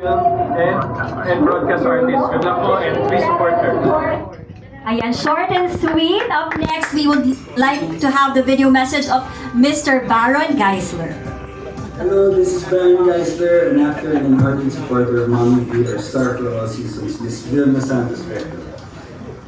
and, and broadcast artist. Good luck po and please support her. Ayan, short and sweet. Up next, we would like to have the video message of Mr. Baron Geisler. Hello, this is Baron Geisler, an actor and an ardent supporter of Mommy V, our star for all seasons, Miss Vilma Santos Vector.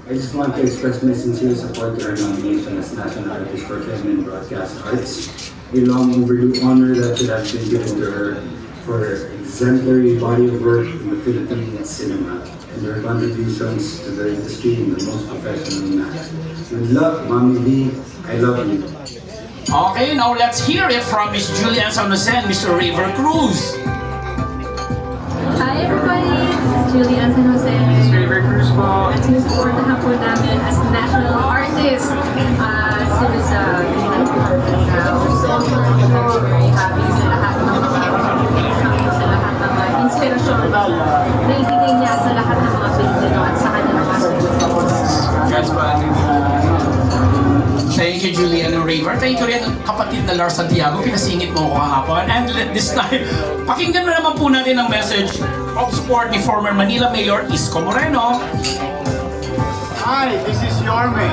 I just want to express my sincere support to her nomination as National Artist for Film and Broadcast Arts, a long overdue honor that should have been given to her for exemplary body of work in the Philippine cinema and their contributions to the industry in the most professional manner. With love, Mommy V, I love you. Okay, now let's hear it from Miss Julian San Jose and Mr. River Cruz. Hi everybody, this is Julian San Jose. River Cruz po. At sinusuportahan po River. Thank you rin, kapatid na Lars Santiago. Pinasingit mo ako kahapon. And this time, pakinggan na naman po natin ang message of support ni former Manila Mayor Isko Moreno. Hi, this is Yorme.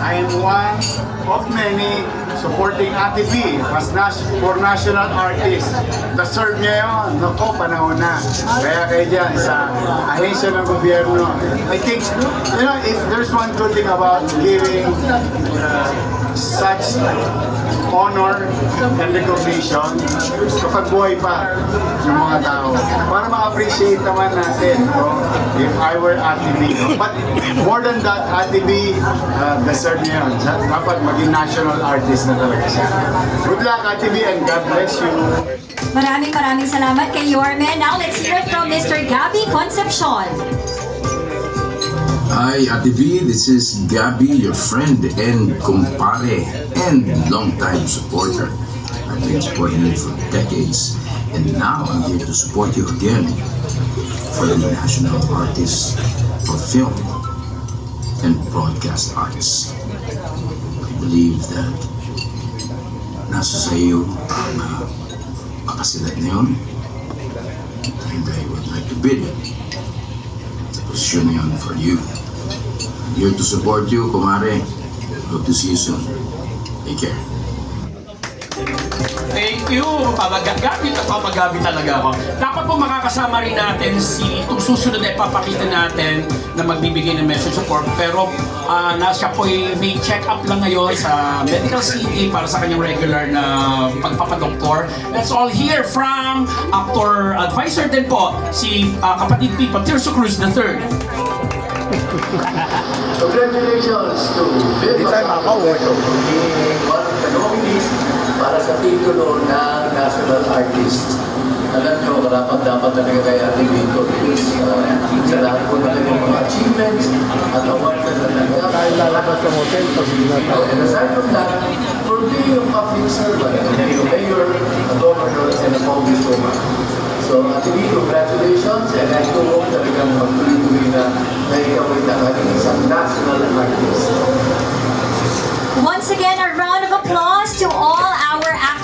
I am one of many supporting Ate B as nas for national artist. Na-serve niya yun. Naku, panahon na. Kaya kayo dyan sa ahensya ng gobyerno. I think, you know, if there's one good thing about giving uh, such honor and recognition kapag buhay pa ng mga tao para ma-appreciate naman natin no? if I were Ate B. But more than that, Ate B, uh, deserve niya yun. Dapat maging national artist na talaga siya. Good luck, Ate B, and God bless you. Maraming maraming salamat kay Yorme. Now let's hear from Mr. Gabby Concepcion. Hi, Ate V. This is Gabby, your friend and kumpare and longtime supporter. I've been supporting you for decades, and now I'm here to support you again for the National Artist for Film and Broadcast Arts. I believe that nasa sa iyo na makasilat na yun, and I would like to bid sa for you. Here to support you, kumare. you soon. Take care. Thank you! Pamagabi at pamagabi talaga ako. Dapat po makakasama rin natin si itong susunod na ipapakita natin na magbibigay ng message support. Pero ah na siya po may check-up lang ngayon sa medical city para sa kanyang regular na pagpapadoktor. Let's all hear from actor advisor din po, si ah, kapatid Pipa Tirso Cruz III. Congratulations to being one of the nominees para sa titulo ng National Artist. Alam nyo, karapat dapat talaga kay Ate Vito is uh, sa lahat po na kanyang mga achievements at awards na natanggap. Dahil lalabas sa hotel pag And aside from that, for being a public servant, being a mayor, a governor, and a congresswoman. So, Ate Vito, congratulations and I do hope talagang magtuloy-tuloy na na ikaw ay nakaling isang national artist. Once again, a round of